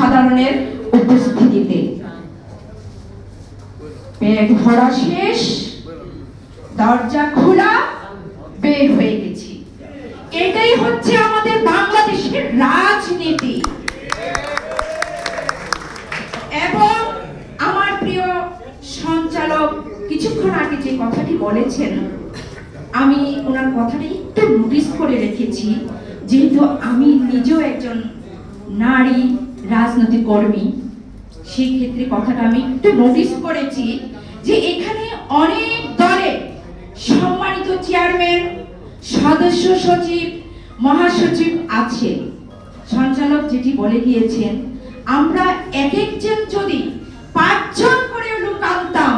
জনসাধারণের উপস্থিতিতে। পেট ভরা শেষ, দরজা খোলা, বের হয়ে গেছি। এটাই হচ্ছে আমাদের বাংলাদেশের রাজনীতি। এবং আমার প্রিয় সঞ্চালক, কিছুক্ষণ আগে যে কথাটি বলেছেন, আমি ওনার কথাটা একটু নোটিস করে রেখেছি, যেহেতু আমি নিজেও একজন নারী রাজনৈতিক কর্মী, সেই ক্ষেত্রে কথাটা আমি একটু নোটিস করেছি যে এখানে অনেক দলে সম্মানিত চেয়ারম্যান সদস্য সচিব, মহাসচিব আছে সঞ্চালক যেটি বলে গিয়েছেন, আমরা এক একজন যদি পাঁচজন করে লোক আনতাম,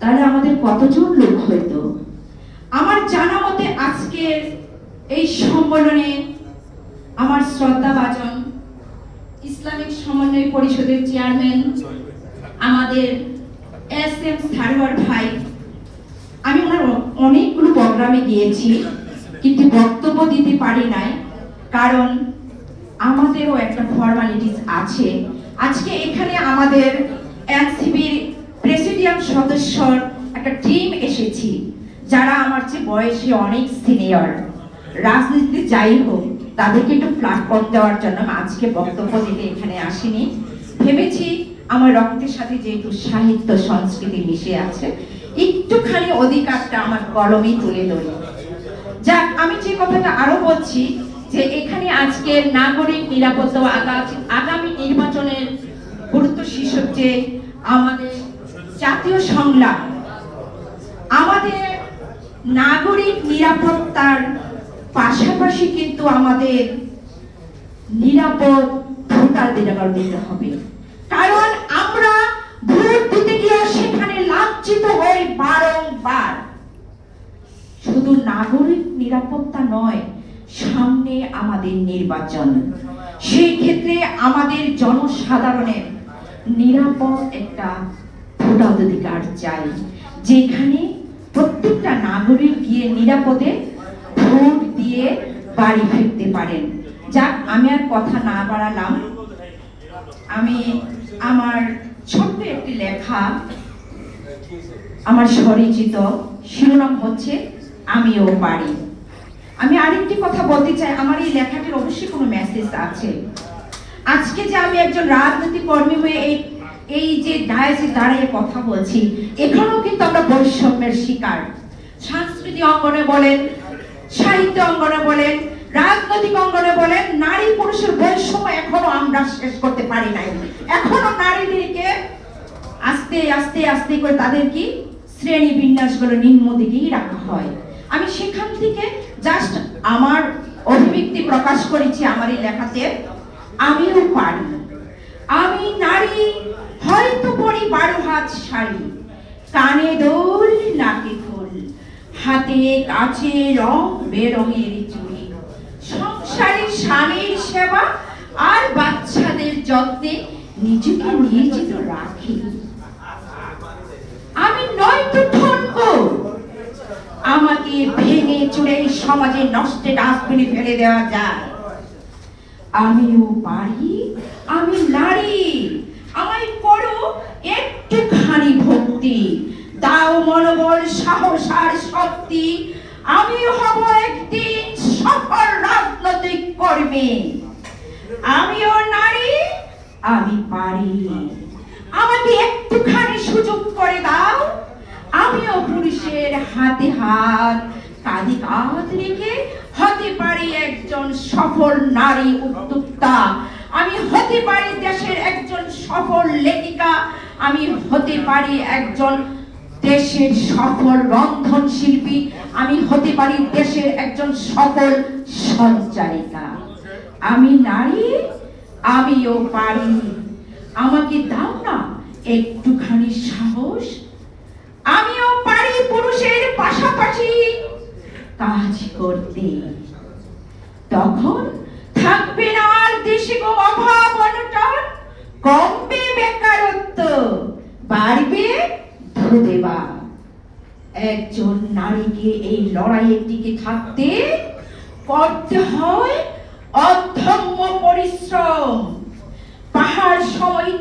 তাহলে আমাদের কতজন লোক হইতো? আমার জানা মতে আজকের এই সম্মেলনে আমার শ্রদ্ধাভাজন ইসলামিক সমন্বয় পরিষদের চেয়ারম্যান আমাদের এস এম সারোয়ার ভাই। আমি ওনার অনেকগুলো প্রোগ্রামে গিয়েছি কিন্তু বক্তব্য দিতে পারি নাই কারণ আমাদেরও একটা ফর্মালিটিস আছে। আজকে এখানে আমাদের এনসিবির প্রেসিডিয়াম সদস্যর একটা টিম এসেছি যারা আমার চেয়ে বয়সে অনেক সিনিয়র রাজনীতিতে যাই হোক তাদেরকে একটু প্ল্যাটফর্ম দেওয়ার জন্য আজকে বক্তব্য দিতে এখানে আসিনি। ভেবেছি আমার রক্তের সাথে যেহেতু সাহিত্য, সংস্কৃতি মিশে আছে, একটুখানি অধিকারটা আমার কলমেই তুলে ধরি। যাক, আমি যে কথাটা আরও বলছি যে এখানে আজকের নাগরিক নিরাপত্তা আগামী নির্বাচনের গুরুত্ব শীর্ষক যে আমাদের জাতীয় সংলাপ, আমাদের নাগরিক নিরাপত্তার পাশাপাশি কিন্তু আমাদের নিরাপদ ভোটারদের আবার দিতে হবে। কারণ আমরা ভোট দিতে গিয়ে সেখানে লাঞ্ছিত হই বারংবার। শুধু নাগরিক নিরাপত্তা নয়, সামনে আমাদের নির্বাচন। সেই ক্ষেত্রে আমাদের জনসাধারণের নিরাপদ একটা ভোটাধিকার চাই, যেখানে প্রত্যেকটা নাগরিক গিয়ে নিরাপদে দিয়ে বাড়ি ফিরতে পারেন। যাক, আমি আর কথা না বাড়ালাম। আমি আমার ছোট্ট একটি লেখা আমার স্বরিচিত শিরোনাম হচ্ছে, আমিও পারি আমি আরেকটি কথা বলতে চাই। আমার এই লেখাটির অবশ্যই কোনো মেসেজ আছে। আজকে যে আমি একজন রাজনৈতিক কর্মী হয়ে এই এই যে ডায়াসে দাঁড়িয়ে কথা বলছি, এখানেও কিন্তু আমরা বৈষম্যের শিকার। সাংস্কৃতিক অঙ্গনে বলেন সাহিত্য অঙ্গনে বলেন, রাজনৈতিক অঙ্গনে বলেন, নারী পুরুষের বৈষম্য এখনও আমরা শেষ করতে পারি নাই। এখনও নারীদেরকে আস্তে আস্তে আস্তে করে তাদের কি? শ্রেণি বিন্যাসগুলো নিম্ন দিকেই রাখা হয়। আমি সেখান থেকে জাস্ট আমার অভিব্যক্তি প্রকাশ করেছি আমার এই লেখাতে, আমিও পারি। আমি নারী, হয়তো পরি বারো হাত শাড়ি, কানে দোল নাকে হাতে কাছে রং বেরঙের চুড়ি। সংসারে স্বামীর সেবা আর বাচ্চাদের যত্নে নিজেকে নিয়োজিত রাখি। আমি নয়তো ঠনক আমাকে ভেঙে চুড়ে সমাজে নষ্টে ডাস্টবিনে ফেলে দেওয়া যায়। আমিও পারি, আমি নারী আমায় করো একটুখানি ভক্তি দাও মনোবল সাহস আর শক্তি, আমি হব একদিন সফল রাজনৈতিক কর্মী। আমিও নারী, আমি পারি। আমাকে একটুখানি সুযোগ করে দাও। আমিও পুরুষের হাতে হাত, কাঁধে কাঁধ রেখে হতে পারি একজন সফল নারী উদ্যোক্তা। আমি হতে পারি দেশের একজন সফল লেখিকা। আমি হতে পারি একজন দেশের সফল রন্ধন শিল্পী, আমি হতে পারি দেশের একজন সফল সঞ্চারিকা। আমি নারী, আমিও পারি। আমাকে দাও না একটুখানি সাহস। আমিও পারি পুরুষের পাশাপাশি কাজ করতে। তখন থাকবে না আর দেশে অভাব অনটন। কমবে একজন নারীকে এই লড়াইয়ের দিকে থাকতে করতে হয় অধম্য পরিশ্রম। পাহাড় সময়